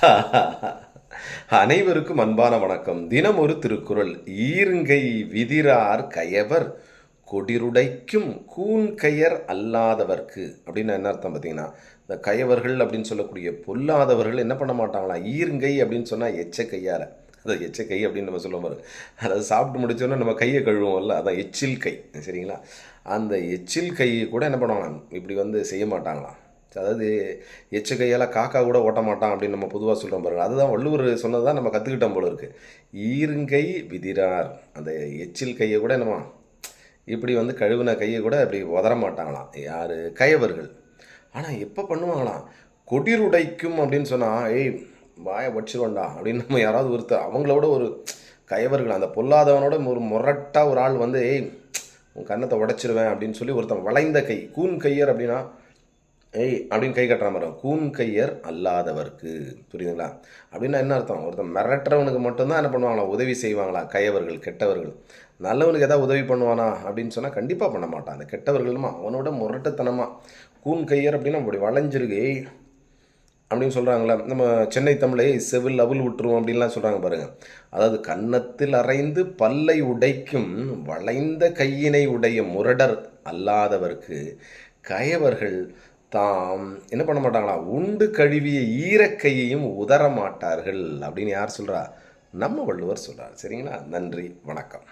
அனைவருக்கும் அன்பான வணக்கம். தினம் ஒரு திருக்குறள். ஈருங்கை விதிரார் கயவர் கொடிருடைக்கும் கூன் கயர் அல்லாதவர்க்கு. அப்படின்னு என்ன அர்த்தம் பார்த்தீங்கன்னா இந்த கயவர்கள் அப்படின்னு சொல்லக்கூடிய பொல்லாதவர்கள் என்ன பண்ண மாட்டாங்களா? ஈர்ங்கை அப்படின்னு சொன்னால் எச்ச கையால். அதை எச்ச கை அப்படின்னு நம்ம சொல்லுவோம் அதாவது அதை சாப்பிட்டு முடிச்சோன்னா நம்ம கையை கழுவோம்ல அதான் எச்சில் கை. சரிங்களா? அந்த எச்சில் கையை கூட என்ன பண்ணுவாங்க இப்படி வந்து செய்ய மாட்டாங்களாம். அதாவது எச்ச கையால் காக்கா கூட ஓட்ட மாட்டான் அப்படின்னு நம்ம பொதுவாக சொல்கிறோம் பாருங்கள் அதுதான் வள்ளுவர் சொன்னது தான் நம்ம கற்றுக்கிட்டோம் போல இருக்குது ஈருங்கை விதிரார். அந்த எச்சில் கையை கூட என்னமா இப்படி வந்து கழுவின கையை கூட இப்படி உதற மாட்டாங்களாம். யார்? கயவர்கள். ஆனால் எப்போ பண்ணுவாங்களாம்? கொடிருடைக்கும் அப்படின்னு சொன்னால் ஏய் வாயை வச்சிருவோண்டா அப்படின்னு நம்ம யாராவது ஒருத்தர் அவங்களோட ஒரு கயவர்கள் அந்த பொல்லாதவனோட ஒரு முரட்டா ஒரு ஆள் வந்து ஏய் உன் கன்னத்தை உடைச்சிருவேன் அப்படின்னு சொல்லி ஒருத்தன் வளைந்த கை கூன் கையர் அப்படின்னா ஏய் அப்படின்னு கை கட்டுற மாதிரி கூன் கையர் அல்லாதவர்க்கு. புரியுதுங்களா? அப்படின்னா என்ன அர்த்தம்? ஒருத்தன் மிரட்டுறவனுக்கு மட்டும்தான் என்ன பண்ணுவாங்களா? உதவி செய்வாங்களா? கையவர்கள் கெட்டவர்கள். நல்லவனுக்கு எதாவது உதவி பண்ணுவானா? அப்படின்னு சொன்னால் கண்டிப்பாக பண்ண மாட்டான். அந்த கெட்டவர்களுமா அவனோட முரட்டுத்தனமாக கூன் கையர் அப்படின்னா அப்படி வளைஞ்சிருக்கு. ஏய் அப்படின்னு சொல்கிறாங்களே நம்ம சென்னை தமிழை செவில் அவுல் விட்டுருவோம் அப்படின்லாம் சொல்கிறாங்க பாருங்கள் அதாவது கன்னத்தில் அரைந்து பல்லை உடைக்கும் வளைந்த கையினை உடைய முரடர் அல்லாதவர்க்கு கயவர்கள் தாம் என்ன பண்ண மாட்டாங்களா? உண்டு கழுவிய ஈரக்கையையும் உதற மாட்டார்கள் அப்படின்னு யார் சொல்கிறா நம்ம வள்ளுவர் சொல்கிறார் சரிங்களா? நன்றி. வணக்கம்.